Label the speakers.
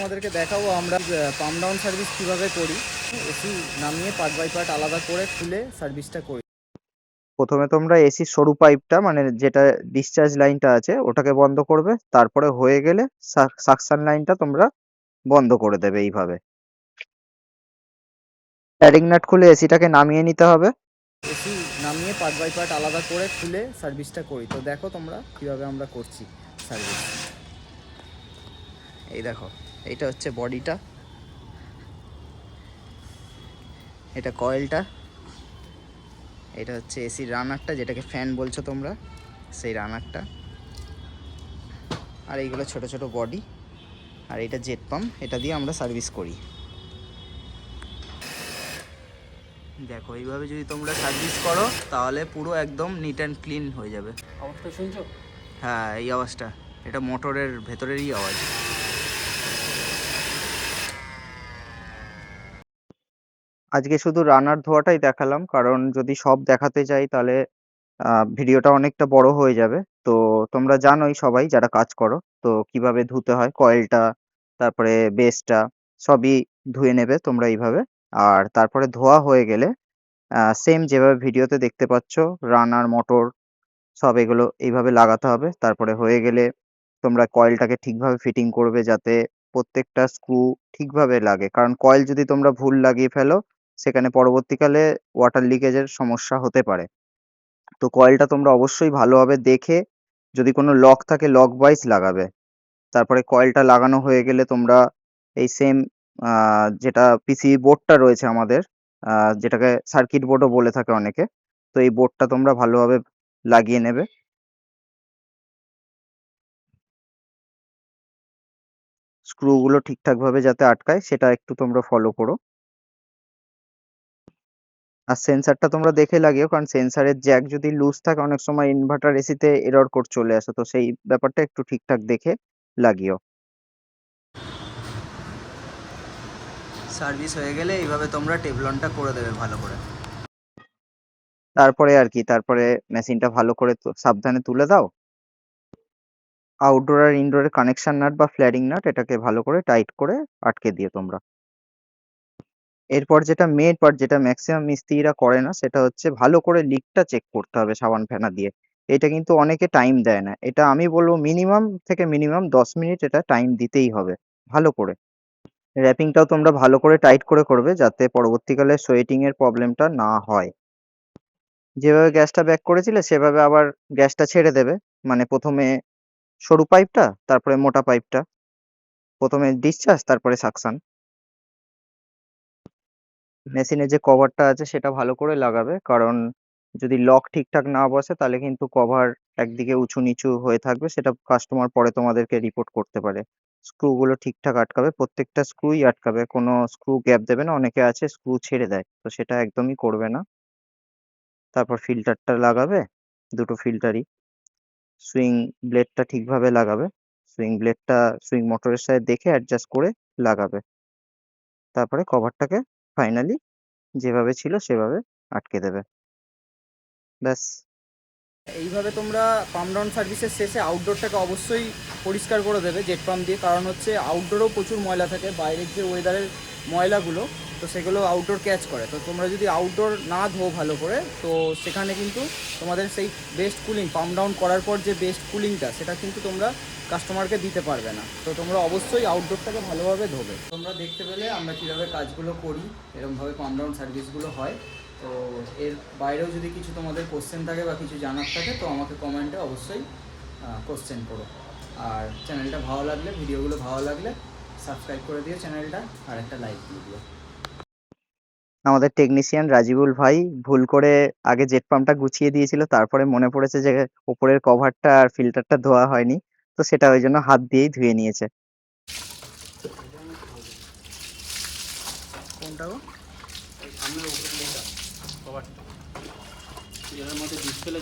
Speaker 1: আমাদেরকে দেখাবো আমরা পাম্প ডাউন সার্ভিস কীভাবে করি। এসি নামিয়ে পার্ট বাই পার্ট আলাদা করে খুলে সার্ভিসটা করি।
Speaker 2: প্রথমে তোমরা এসির সরু পাইপটা মানে যেটা ডিসচার্জ লাইনটা আছে ওটাকে বন্ধ করবে। তারপরে হয়ে গেলে সাকশন লাইনটা তোমরা বন্ধ করে দেবে এইভাবে। প্যাডিং নাট খুলে এসিটাকে নামিয়ে নিতে হবে।
Speaker 1: এসি নামিয়ে পার্ট বাই পার্ট আলাদা করে খুলে সার্ভিসটা করি। তো দেখো তোমরা কীভাবে আমরা করছি সার্ভিস এই দেখো। এইটা হচ্ছে বডিটা। এটা কয়েলটা। এটা হচ্ছে এসির রানারটা যেটাকে ফ্যান বলছো তোমরা সেই রানারটা। আর এইগুলো ছোট ছোট বডি। আর এটা জেট পাম্প এটা দিয়ে আমরা সার্ভিস করি। দেখো এইভাবে যদি তোমরা সার্ভিস করো তাহলে পুরো একদম নিট অ্যান্ড ক্লিন হয়ে যাবে।
Speaker 3: আওয়াজটা শুনছো?
Speaker 1: হ্যাঁ এই আওয়াজটা। এটা মোটরের ভেতরেরই আওয়াজ।
Speaker 2: আজকে শুধু রানার ধোয়াটাই দেখালাম। কারণ যদি সব দেখাতে যাই তাহলে ভিডিওটা অনেকটা বড় হয়ে যাবে। তো তোমরা জানোই সবাই যারা কাজ করো, তো কীভাবে ধুতে হয়, কয়েলটা, তারপরে বেসটা, সবই ধুয়ে নেবে তোমরা এইভাবে। আর তারপরে ধোয়া হয়ে গেলে সেম যেভাবে ভিডিওতে দেখতে পাচ্ছ, রানার, মোটর, সব এগুলো এইভাবে লাগাতে হবে। তারপরে হয়ে গেলে তোমরা কয়েলটাকে ঠিকভাবে ফিটিং করবে যাতে প্রত্যেকটা স্ক্রু ঠিকভাবে লাগে। কারণ কয়েল যদি তোমরা ভুল লাগিয়ে ফেলো সেখানে পরবর্তীকালে ওয়াটার লিকেজের সমস্যা হতে পারে। তো কয়েলটা তোমরা অবশ্যই ভালোভাবে দেখে যদি কোনো লক থাকে, লক ওয়াইজ লাগাবে। তারপরে কয়েলটা লাগানো হয়ে গেলে তোমরা এই সেম যেটা পিসি বোর্ডটা রয়েছে আমাদের যেটাকে সার্কিট বোর্ডও বলে থাকে অনেকে, তো এই বোর্ডটা তোমরা ভালোভাবে লাগিয়ে নেবে। স্ক্রুগুলো ঠিকঠাকভাবে যাতে আটকায়, সেটা একটু তোমরা ফলো করো। আর সেন্সারটা তোমরা দেখে লাগিও কারণ সেন্সারের জ্যাক যদি লুজ থাকে অনেক সময় ইনভার্টার এসিতে এরর কোড চলে আসে। তো সেই ব্যাপারটা একটু ঠিকঠাক দেখে লাগিও।
Speaker 1: সার্ভিস হয়ে গেলে এইভাবে তোমরা টেবলনটা করে দেবে ভালো করে।
Speaker 2: তারপরে আর কি তারপরে মেশিনটা ভালো করে সাবধানে তুলে দাও। আউটডোর আর ইনডোরের কানেকশন নাট বা ফ্ল্যারিং নাট এটাকে ভালো করে টাইট করে আটকে দিও তোমরা। এরপর যেটা মেন পার্ট যেটা ম্যাক্সিমাম মিস্ত্রিরা করে না, সেটা হচ্ছে ভালো করে লিকটা চেক করতে হবে সাবান ফেনা দিয়ে। এটা কিন্তু অনেকে টাইম দেয় না। এটা আমি বলব মিনিমাম থেকে মিনিমাম দশ মিনিট এটা টাইম দিতেই হবে, ভালো করে। র্যাপিংটাও তোমরা ভালো করে টাইট করে করবে যাতে পরবর্তীকালে সোয়েটিং এর প্রবলেমটা না হয়। যেভাবে গ্যাসটা ব্যাক করেছিলে, সেভাবে আবার গ্যাসটা ছেড়ে দেবে। মানে প্রথমে সরু পাইপটা তারপরে মোটা পাইপটা প্রথমে ডিসচার্জ তারপরে সাকশন মেশিনের যে কভারটা আছে সেটা ভালো করে লাগাবে। কারণ যদি লক ঠিকঠাক না বসে তাহলে কিন্তু কভার একদিকে উঁচু নিচু হয়ে থাকবে, সেটা কাস্টমার পরে তোমাদেরকে রিপোর্ট করতে পারে। স্ক্রুগুলো ঠিকঠাক আটকাবে, প্রত্যেকটা স্ক্রুই আটকাবে, কোনো স্ক্রু গ্যাপ দেবে না। অনেকে আছে স্ক্রু ছেড়ে দেয়, তো সেটা একদমই করবে না। তারপর ফিল্টারটা লাগাবে, দুটো ফিল্টারই সুইং ব্লেডটা ঠিকভাবে লাগাবে। সুইং ব্লেডটা সুইং মোটরের সাথে দেখে অ্যাডজাস্ট করে লাগাবে। তারপরে কভারটাকে ফাইনালি যেভাবে ছিল সেভাবে আটকে দেবে। ব্যাস।
Speaker 1: এইভাবে তোমরা পাম্প ডাউন সার্ভিসের শেষে আউটডোরটাকে অবশ্যই পরিষ্কার করে দেবে জেট পাম্প দিয়ে। কারণ হচ্ছে আউটডোরেও প্রচুর ময়লা থাকে, বাইরের যে ওয়েদারের ময়লাগুলো তো সেগুলো আউটডোর ক্যাচ করে। তো তোমরা যদি আউটডোর না ধো ভালো করে, তো সেখানে কিন্তু তোমাদের সেই বেস্ট কুলিং পাম্প ডাউন করার পর যে বেস্ট কুলিংটা সেটা কিন্তু তোমরা কাস্টমারকে দিতে পারবে না। তো তোমরা অবশ্যই আউটডোরটাকে ভালোভাবে ধোবে। তোমরা দেখতে পেলে আমরা কীভাবে কাজগুলো করি এরকমভাবে পাম্প ডাউন সার্ভিসগুলো হয়। তো এর বাইরেও যদি কিছু তোমাদের কোশ্চেন থাকে বা কিছু জানার থাকে, তো আমাকে কমেন্টে অবশ্যই কোশ্চেন করো। আর চ্যানেলটা ভালো লাগলে ভিডিওগুলো ভালো লাগলে সাবস্ক্রাইব করে দিও চ্যানেলটা আর একটা লাইক দিয়ে দিও।
Speaker 2: আমাদের টেকনিশিয়ান রাজিবুল ভাই ভুল করে আগে জেট পাম্পটা গুছিয়ে দিয়েছিল তারপরে মনে পড়েছে যে উপরের কভারটা আর ফিল্টারটা ধোয়া হয়নি তো সেটা ওই জন্য হাত দিয়েই ধুয়ে নিয়েছে।
Speaker 1: কোনটা
Speaker 3: কভারটা মধ্যে ডিসপ্লে